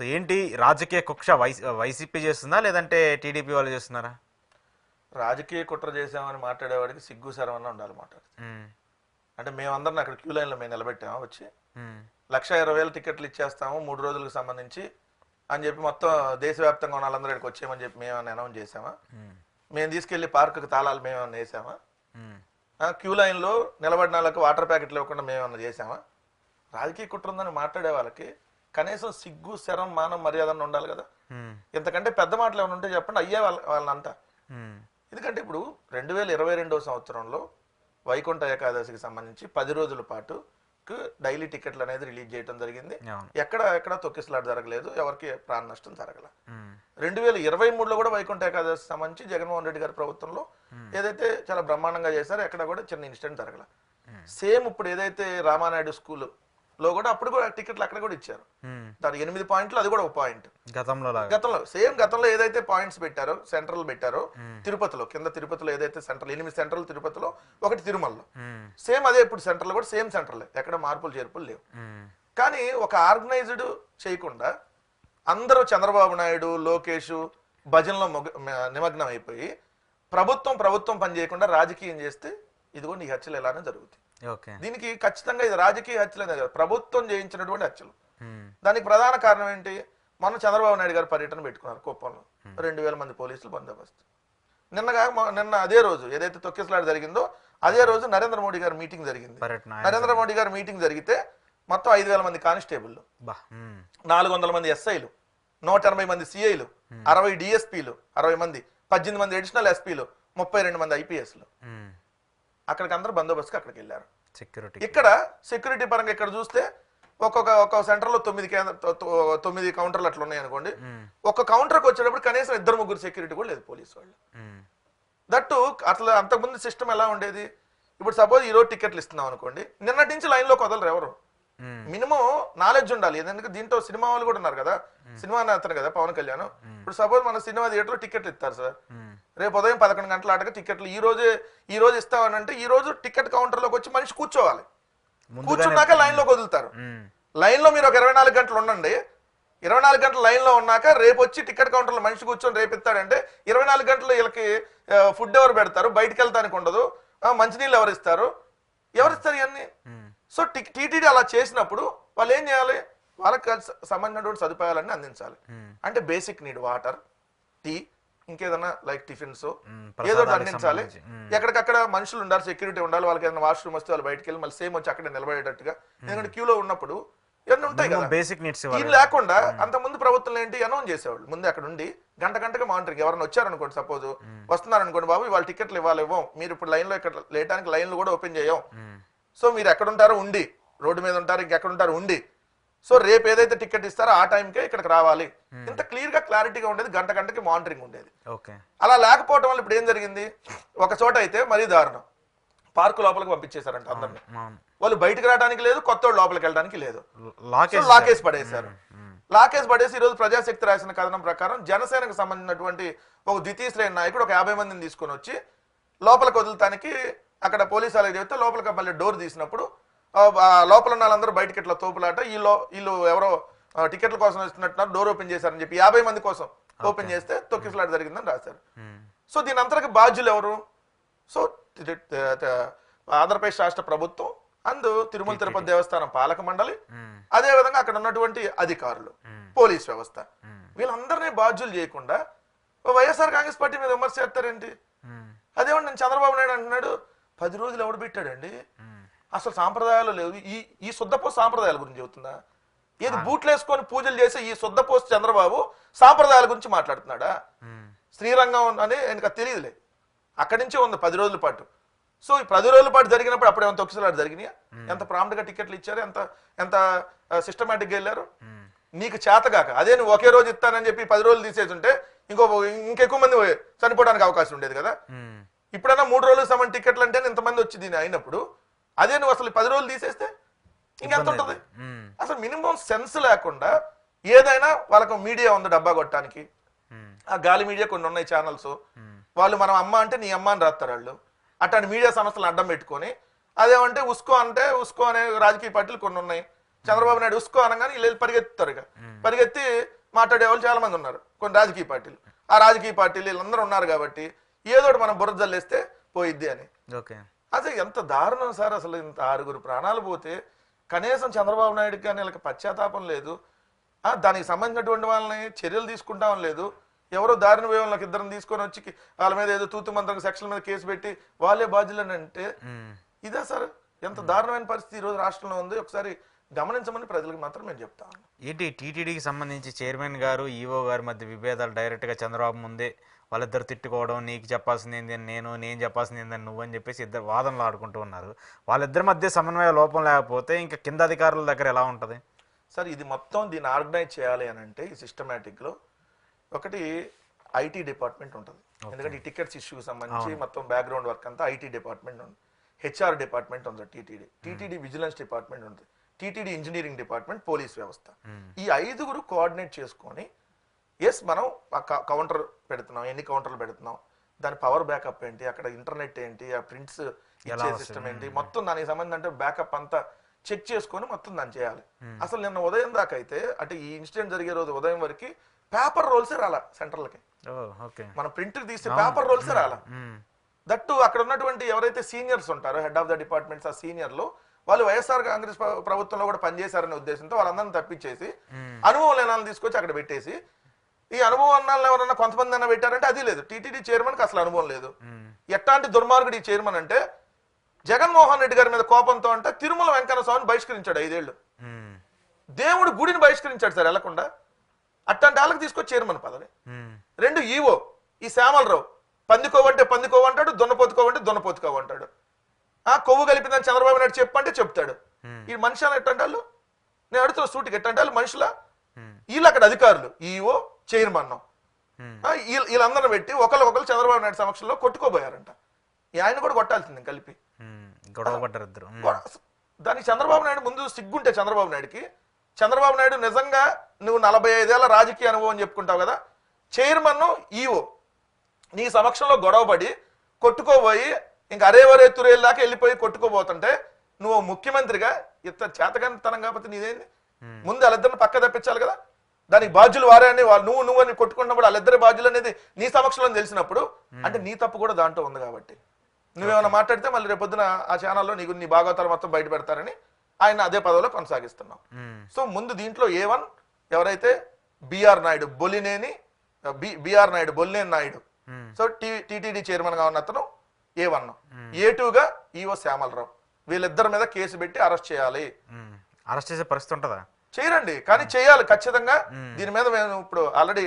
So ఏంటి రాజకీయ కుక్ష YC YCP చేస్తుందా లేదంటే టీడీపీ వాళ్ళు చేస్తున్నారా? రాజకీయ కుట్ర చేసామని మాట్లాడేవాడికి సిగ్గు శరమన్న ఉండాలి మ్మ్. అంటే మేమందరం అక్కడ క్యూ లైన్లో మేము నిలబెట్టాము వచ్చి. లక్ష ఇరవై వేల టికెట్లు ఇచ్చేస్తాము మూడు రోజులకు సంబంధించి అని చెప్పి మొత్తం దేశవ్యాప్తంగా ఉన్న వాళ్ళందరూ ఇక్కడికి వచ్చేయమని చెప్పి మేము అనౌన్స్ చేసామా మ్మ్. తీసుకెళ్ళి పార్కుకి తాళాలు మేము వేసామా? క్యూ లైన్లో నిలబడిన వాళ్ళకి వాటర్ ప్యాకెట్లు ఇవ్వకుండా మేము చేసామా రాజకీయ కుట్ర ఉందని మాట్లాడే వాళ్ళకి కనీసం సిగ్గు శరం మానం మర్యాద ఉండాలి కదా. ఇంతకంటే పెద్ద మాటలు ఏమైనా ఉంటే చెప్పండి అయ్యే వాళ్ళ వాళ్ళంతా. ఎందుకంటే ఇప్పుడు రెండు వేల ఇరవై రెండవ సంవత్సరంలో వైకుంఠ ఏకాదశికి సంబంధించి పది రోజుల పాటు డైలీ టికెట్లు అనేది రిలీజ్ చేయడం జరిగింది. ఎక్కడ ఎక్కడ తొక్కిసలాట జరగలేదు ఎవరికి ప్రాణ నష్టం జరగల. రెండు వేల ఇరవై మూడులో కూడా వైకుంఠ ఏకాదశి సంబంధించి జగన్మోహన్ రెడ్డి గారి ప్రభుత్వంలో ఏదైతే చాలా బ్రహ్మాండంగా చేశారో ఎక్కడ కూడా చిన్న ఇన్సిడెంట్ జరగల. సేమ్ ఇప్పుడు ఏదైతే రామానాయుడు స్కూల్ లో కూడా అప్పుడు కూడా టికెట్లు అక్కడ కూడా ఇచ్చారు. దాని ఎనిమిది పాయింట్లు అది కూడా ఒక పాయింట్. గతంలో గతంలో సేమ్ గతంలో ఏదైతే పాయింట్స్ పెట్టారో సెంట్రల్ పెట్టారో తిరుపతిలో కింద తిరుపతిలో ఏదైతే సెంట్రల్ ఎనిమిది సెంట్రల్ తిరుపతిలో ఒకటి తిరుమలలో. సేమ్ అదే ఇప్పుడు సెంట్రల్ కూడా సేమ్ సెంట్రల్. ఎక్కడ మార్పులు చేర్పులు లేవు. కానీ ఒక ఆర్గనైజ్డ్ చేయకుండా అందరూ చంద్రబాబు నాయుడు లోకేష్ భజనలో నిమగ్నం అయిపోయి ప్రభుత్వం ప్రభుత్వం పని చేయకుండా రాజకీయం చేస్తే ఇదిగో నీ హత్యలు ఎలానే జరుగుతాయి. దీనికి ఖచ్చితంగా ఇది రాజకీయ హత్యలే కాదు ప్రభుత్వం చేయించినటువంటి హత్యలు. దానికి ప్రధాన కారణం ఏంటి? మొన్న చంద్రబాబు నాయుడు గారు పర్యటన పెట్టుకున్నారు కుప్పంలో రెండు వేల మంది పోలీసులు బందోబస్తు. నిన్నగా నిన్న అదే రోజు ఏదైతే తొక్కిసలాట జరిగిందో అదే రోజు నరేంద్ర మోడీ గారి మీటింగ్ జరిగింది. నరేంద్ర మోడీ గారి మీటింగ్ జరిగితే మొత్తం ఐదు వేల మంది కానిస్టేబుల్. నాలుగు వందల మంది ఎస్ఐలు నూట ఎనభై మంది సిఐలు అరవై డిఎస్పీలు అరవై మంది పద్దెనిమిది మంది అడిషనల్ ఎస్పీలు ముప్పై రెండు మంది ఐపీఎస్లు. అక్కడికి అందరూ బందోబస్తుకి అక్కడికి వెళ్ళారు. సెక్యూరిటీ ఇక్కడ సెక్యూరిటీ పరంగా ఇక్కడ చూస్తే ఒక్కొక్క ఒక్కొక్క సెంటర్లో తొమ్మిది కేంద్ర తొమ్మిది కౌంటర్లు అట్లా ఉన్నాయి అనుకోండి. మ్మ్. ఒక కౌంటర్కి వచ్చేటప్పుడు కనీసం ఇద్దరు ముగ్గురు సెక్యూరిటీ కూడా లేదు పోలీసు వాళ్ళు. దట్టు అసలు అంతకుముందు సిస్టమ్ ఎలా ఉండేది? ఇప్పుడు సపోజ్ ఈరోజు టికెట్లు ఇస్తున్నాం అనుకోండి. నిన్నటి నుంచి లైన్లోకి వదలరు ఎవరు? మ్మ్. మినిమం నాలెడ్జ్ ఉండాలి. ఎందుకంటే దీంట్లో సినిమా వాళ్ళు కూడా ఉన్నారు కదా. సినిమా అతను కదా పవన్ కళ్యాణ్. ఇప్పుడు సపోజ్ మన సినిమా థియేటర్లో టికెట్లు ఇస్తారు సార్. రేపు ఉదయం పదకొండు గంటల ఆటగా టికెట్లు ఈ రోజే ఈ రోజు ఇస్తామనంటే ఈ రోజు టికెట్ కౌంటర్లోకి వచ్చి మనిషి కూర్చోవాలి. కూర్చున్నాక లైన్లోకి వదులుతారు. లైన్లో మీరు ఒక ఇరవై నాలుగు గంటలు ఉండండి. ఇరవై నాలుగు గంటలు లైన్లో ఉన్నాక రేపు వచ్చి టికెట్ కౌంటర్లో మనిషి కూర్చొని రేపు ఇస్తాడంటే ఇరవై నాలుగు గంటలు వీళ్ళకి ఫుడ్ ఎవరు పెడతారు? బయటకు వెళ్తానికి ఉండదు. మంచినీళ్ళు ఎవరు ఇస్తారు? ఎవరు ఇస్తారు ఇవన్నీ. సో టీటీడీ అలా చేసినప్పుడు వాళ్ళు ఏం చేయాలి? వాళ్ళకి సంబంధించినటువంటి సదుపాయాలన్నీ అందించాలి. అంటే బేసిక్ నీడ్ వాటర్ టీ ఇంకేదన్నా లైక్ టిఫిన్స్. ఏదో అందించాలి. ఎక్కడికక్కడ మనుషులు ఉండాలి సెక్యూరిటీ ఉండాలి వాళ్ళకి ఏదైనా వాష్రూమ్ వస్తే వాళ్ళు బయటకు వెళ్ళి మళ్ళీ సేమ్ వచ్చి అక్కడే నిలబడేటట్టుగా ఎందుకంటే క్యూలో ఉన్నప్పుడు ఇవన్నీ ఉంటాయి కదా. బేసిక్ నీడ్స్ ఇది లేకుండా అంత ముందు ప్రభుత్వం ఏంటి? అనౌన్స్ చేసేవాళ్ళు. ముందు అక్కడ ఉండి గంట గంటగా మానిటరింగ్ ఎవరైనా వచ్చారనుకోండి సపోజ్ వస్తున్నారు అనుకోండి బాబు వాళ్ళు టికెట్లు ఇవ్వాలి ఇవ్వం. మీరు ఇప్పుడు లైన్లో ఇక్కడ లేటానికి లైన్లు కూడా ఓపెన్ చేయం. సో మీరు ఎక్కడ ఉంటారో ఉండి రోడ్డు మీద ఉంటారు ఇంకెక్కడ ఉంటారు ఉండి సో రేపు ఏదైతే టికెట్ ఇస్తారో ఆ టైంకే ఇక్కడికి రావాలి. ఇంత క్లియర్గా క్లారిటీగా ఉండేది గంట గంటకి మానిటరింగ్ ఉండేది. అలా లేకపోవడం వల్ల ఇప్పుడు ఏం జరిగింది? ఒక చోట అయితే మరీ దారుణం. పార్కు లోపలికి పంపించేశారంట అందరిని. వాళ్ళు బయటకు రావడానికి లేదు కొత్త వాళ్ళు లోపలికి వెళ్ళడానికి లేదు. లాక్ సో లాకేసి పడేశారు. లాకేసి పడేసి ఈ రోజు ప్రజాశక్తి రాసిన కథనం ప్రకారం జనసేనకు సంబంధించినటువంటి ఒక ద్వితీయ శ్రేణి నాయకుడు ఒక యాభై మందిని తీసుకొని వచ్చి లోపలికి వదులుతానికి అక్కడ పోలీసు వాళ్ళకి చెప్తే లోపలికి మళ్ళీ డోర్ తీసినప్పుడు లోపల ఉన్న వాళ్ళందరూ బయటకి ఇట్లా తోపులాట వీళ్ళు వీళ్ళు ఎవరో టికెట్ల కోసం వస్తున్నట్టున్నారు డోర్ ఓపెన్ చేశారని చెప్పి యాభై మంది కోసం ఓపెన్ చేస్తే తొక్కిసలాట జరిగిందని రాశారు. సో దీని అంతరకు బాధ్యులు ఎవరు? సో ఆంధ్రప్రదేశ్ రాష్ట్ర ప్రభుత్వం అందు తిరుమల తిరుపతి దేవస్థానం పాలక మండలి అదే విధంగా అక్కడ ఉన్నటువంటి అధికారులు పోలీస్ వ్యవస్థ. వీళ్ళందరినీ బాధ్యులు చేయకుండా వైఎస్ఆర్ కాంగ్రెస్ పార్టీ మీద విమర్శ చేస్తారేంటి? అదేమండి నేను చంద్రబాబు నాయుడు అంటున్నాడు పది రోజులు ఎవడు పెట్టాడండి? అసలు సాంప్రదాయాలు లేవు. ఈ ఈ శుద్ధపోసు సాంప్రదాయాల గురించి చెబుతుందా? ఏది బూట్లు వేసుకొని పూజలు చేసే ఈ శుద్ధపోసు చంద్రబాబు సాంప్రదాయాల గురించి మాట్లాడుతున్నాడా? శ్రీరంగం అని ఆయనకు తెలియదులే. అక్కడి నుంచే ఉంది పది రోజుల పాటు. సో ఈ పది రోజుల పాటు జరిగినప్పుడు అప్పుడు ఏమైనా తొక్కిసలాట జరిగినాయా? ఎంత ప్రాంప్ట్గా టికెట్లు ఇచ్చారు? ఎంత ఎంత సిస్టమేటిక్ వెళ్ళారు? నీకు చేతగాక అదే నువ్వు ఒకే రోజు ఇస్తానని చెప్పి పది రోజులు తీసేసి ఉంటే ఇంకో ఇంకెక్కువ మంది చనిపోవడానికి అవకాశం ఉండేది కదా? ఇప్పుడైనా మూడు రోజులు సమాన్ టికెట్లు అంటే ఇంతమంది వచ్చి దీని అయినప్పుడు అదే నువ్వు అసలు పది రోజులు తీసేస్తే ఇంకెంత ఉంటుంది? అసలు మినిమం సెన్స్ లేకుండా ఏదైనా వాళ్ళకు మీడియా ఉంది డబ్బా కొట్టడానికి. ఆ గాలి మీడియా కొన్ని ఉన్నాయి ఛానల్స్ వాళ్ళు మనం అమ్మ అంటే నీ అమ్మ అని రాస్తారు వాళ్ళు. అట్లాంటి మీడియా సంస్థలను అడ్డం పెట్టుకొని అదేమంటే ఉస్కో అంటే ఉస్కో అనే రాజకీయ పార్టీలు కొన్ని ఉన్నాయి. చంద్రబాబు నాయుడు ఉసుకో అనగానే వీళ్ళు పరిగెత్తుతారు ఇక. పరిగెత్తి మాట్లాడే వాళ్ళు చాలా మంది ఉన్నారు కొన్ని రాజకీయ పార్టీలు. ఆ రాజకీయ పార్టీలు వీళ్ళందరూ ఉన్నారు కాబట్టి ఏదో ఒకటి మనం బుర్ర జల్లేస్తే పోయిద్ది అని. ఓకే. అసలు ఎంత దారుణం సార్ అసలు ఇంత ఆరుగురు ప్రాణాలు పోతే కనీసం చంద్రబాబు నాయుడుకి కానీ వీళ్ళకి పశ్చాత్తాపం లేదు. దానికి సంబంధించినటువంటి వాళ్ళని చర్యలు తీసుకుంటాం లేదు. ఎవరో దారిన వేయంలోకి ఇద్దరిని తీసుకొని వచ్చి వాళ్ళ మీద ఏదో తూతు మంత్రం సెక్షన్ మీద కేసు పెట్టి వాళ్ళే బాధ్యులని అంటే. ఇదే సార్ ఎంత దారుణమైన పరిస్థితి ఈ రోజు రాష్ట్రంలో ఉంది. ఒకసారి గమనించమని ప్రజలకు మాత్రం నేను చెప్తా ఉన్నాను ఏంటి టీటీడీకి సంబంధించి చైర్మన్ గారు ఈఓ గారి మధ్య విభేదాలు డైరెక్ట్గా చంద్రబాబు ముందే వాళ్ళిద్దరు తిట్టుకోవడం నీకు చెప్పాల్సింది ఏంది అని నేను నేను చెప్పాల్సింది ఏందని నువ్వు అని చెప్పేసి ఇద్దరు వాదనలు ఆడుకుంటూ ఉన్నారు. వాళ్ళిద్దరి మధ్య సమన్వయ లోపం లేకపోతే ఇంకా కింద అధికారుల దగ్గర ఎలా ఉంటుంది? సార్ ఇది మొత్తం దీన్ని ఆర్గనైజ్ చేయాలి అని అంటే ఈ సిస్టమేటిక్లో ఒకటి ఐటీ డిపార్ట్మెంట్ ఉంటుంది. ఎందుకంటే ఈ టికెట్స్ ఇష్యూకి సంబంధించి మొత్తం బ్యాక్గ్రౌండ్ వర్క్ అంతా ఐటీ డిపార్ట్మెంట్ ఉంది హెచ్ఆర్ డిపార్ట్మెంట్ ఉంది టీటీడీ. టీటీడీ విజిలెన్స్ డిపార్ట్మెంట్ ఉంది టీటీడీ ఇంజనీరింగ్ డిపార్ట్మెంట్ పోలీస్ వ్యవస్థ. ఈ ఐదుగురు కోఆర్డినేట్ చేసుకొని ఎస్ మనం కౌంటర్ పెడుతున్నాం ఎన్ని కౌంటర్లు పెడుతున్నాం దాని పవర్ బ్యాకప్ ఏంటి అక్కడ ఇంటర్నెట్ ఏంటి ఆ ప్రింట్స్ ఇచ్చే సిస్టమ్ ఏంటి మొత్తం దానికి సంబంధించి అంటే బ్యాకప్ అంతా చెక్ చేసుకొని మొత్తం దాన్ని చేయాలి. అసలు నిన్న ఉదయం దాకా అయితే అంటే ఈ ఇన్సిడెంట్ జరిగే రోజు ఉదయం వరకు పేపర్ రోల్సే రాలా సెంటర్లకి. మన ప్రింట్ తీస్తే పేపర్ రోల్సే రాలా. దట్టు అక్కడ ఉన్నటువంటి ఎవరైతే సీనియర్స్ ఉంటారో హెడ్ ఆఫ్ ద డిపార్ట్మెంట్స్ ఆ సీనియర్లు వాళ్ళు వైఎస్ఆర్ కాంగ్రెస్ ప్ర- ప్రభుత్వంలో కూడా పనిచేశారనే ఉద్దేశంతో వాళ్ళందరిని తప్పించేసి అనుభవం లేని వాళ్ళని తీసుకొచ్చి అక్కడ పెట్టేసి ఈ అనుభవం అన్నాళ్ళు ఎవరన్నా కొంతమంది అన్న పెట్టారంటే అది లేదు. టీటీడీ చైర్మన్కి అసలు అనుభవం లేదు. ఎట్లాంటి దుర్మార్గుడు ఈ చైర్మన్ అంటే జగన్మోహన్ రెడ్డి గారి మీద కోపంతో అంటే తిరుమల వెంకన్న స్వామిని బహిష్కరించాడు ఐదేళ్ళు. దేవుడు గుడిని బహిష్కరించాడు సార్ వెళ్ళకుండా. అట్లాంటి వాళ్ళకి తీసుకొచ్చి చైర్మన్ పదవి. రెండు ఈవో ఈ శ్యామలరావు పందికోవంటే పందికోవ అంటాడు దున్నపోతుకోవంటే దున్నపోతుకోవ అంటాడు ఆ కొవ్వు కలిపిందని చంద్రబాబు నాయుడు చెప్పంటే చెప్తాడు. ఈ మనిషి అని ఎట్టంటే వాళ్ళు నేను అడుగుతున్న సూటికి ఎట్టంటే వాళ్ళు మనుషుల. వీళ్ళు అక్కడ అధికారులు ఈఓ చైర్మన్. వీళ్ళందరిని పెట్టి ఒకరికొకరు చంద్రబాబు నాయుడు సమక్షంలో కొట్టుకోబోయారంట. ఈ ఆయన కూడా కొట్టాల్సింది కలిపి. దానికి చంద్రబాబు నాయుడు ముందు సిగ్గుంటే చంద్రబాబు నాయుడుకి. చంద్రబాబు నాయుడు నిజంగా నువ్వు నలభై ఐదేళ్ళ రాజకీయ అనుభవం చెప్పుకుంటావు కదా? చైర్మన్ ఈఓ నీ సమక్షంలో గొడవపడి కొట్టుకోబోయి ఇంక అరే వరే తురేలు దాకా వెళ్ళిపోయి కొట్టుకోబోతుంటే నువ్వు ముఖ్యమంత్రిగా ఇంత చేతగానితనం కాకపోతే నీదేంది? ముందు వాళ్ళిద్దరిని పక్క తప్పించాలి కదా? దానికి బాధ్యులు వారే అని వాళ్ళు నువ్వు నువ్వు అని కొట్టుకున్నప్పుడు వాళ్ళిద్దరి బాధ్యులు అనేది నీ సమక్షంలో తెలిసినప్పుడు అంటే నీ తప్పు కూడా దాంట్లో ఉంది కాబట్టి. నువ్వేమైనా మాట్లాడితే మళ్ళీ రేపొద్దున ఆ ఛానల్లో నీకు నీ భాగవతాలు మొత్తం బయట పెడతారని ఆయన అదే పదవిలో కొనసాగిస్తున్నాం ఉమ్. సో ముందు దీంట్లో ఏ వన్ ఎవరైతే BR Naidu Bolineni B BR Naidu Bolineni Naidu. So T TTD చైర్మన్గా ఉన్న అతను ఏ వన్. ఏ టూగా ఈఓ శ్యామలరావు. వీళ్ళిద్దరి మీద కేసు పెట్టి అరెస్ట్ చేయాలి. అరెస్ట్ చేసే పరిస్థితి ఉంటుందా? చేయరండి. కానీ చేయాలి. ఖచ్చితంగా దీని మీద మేము ఇప్పుడు ఆల్రెడీ